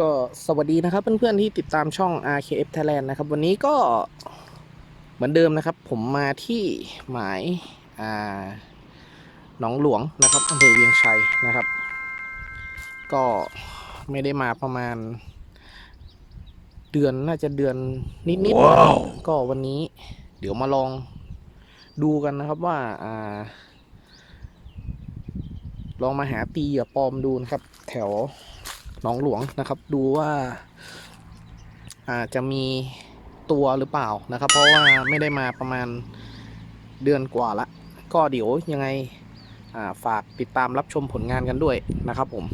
ก็สวัสดีนะครับ เพื่อนๆที่ติดตามช่อง RKF Thailand นะครับ วันนี้ก็เหมือนเดิมนะครับ ผมมาที่หมายอ่าหนองหลวงนะครับอำเภอเวียงชัยนะครับ ก็ไม่ได้มาประมาณ เดือนน่าจะเดือนนิดๆนะครับก็วันนี้เดี๋ยวมาลองดูกันนะครับว่าอ่าลองมาหาตีเหยื่อปลอมดูนะครับ แถว หนองหลวงนะครับ ดูว่าอาจจะมีตัวหรือเปล่านะครับ เพราะว่าไม่ได้มาประมาณเดือนกว่าละ ก็เดี๋ยวยังไงฝากติดตามรับชมผลงานกันด้วยนะครับผม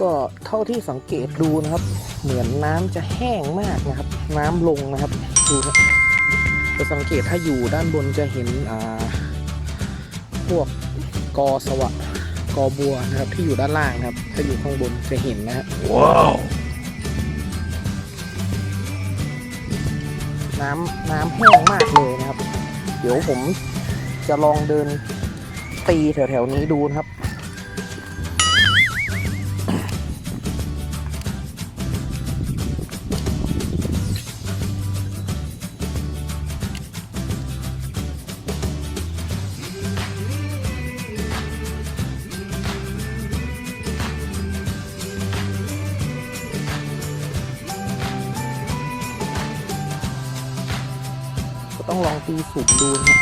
ก็เท่าที่สังเกตดูนะครับ เหมือนน้ำจะแห้งมากนะครับ น้ำลงนะครับดูนะจะสังเกตถ้าอยู่ด้านบนจะเห็นอ่าพวกกอสวะกอบัวนะครับ ที่อยู่ด้านล่างนะครับ ถ้าอยู่ข้างบนจะเห็นนะฮะว้าวน้ำน้ำแห้งมากเลยนะครับ เดี๋ยวผมจะลองเดินตีแถวๆนี้ดูนะครับ ก็ต้องลองตีสูงดูนะ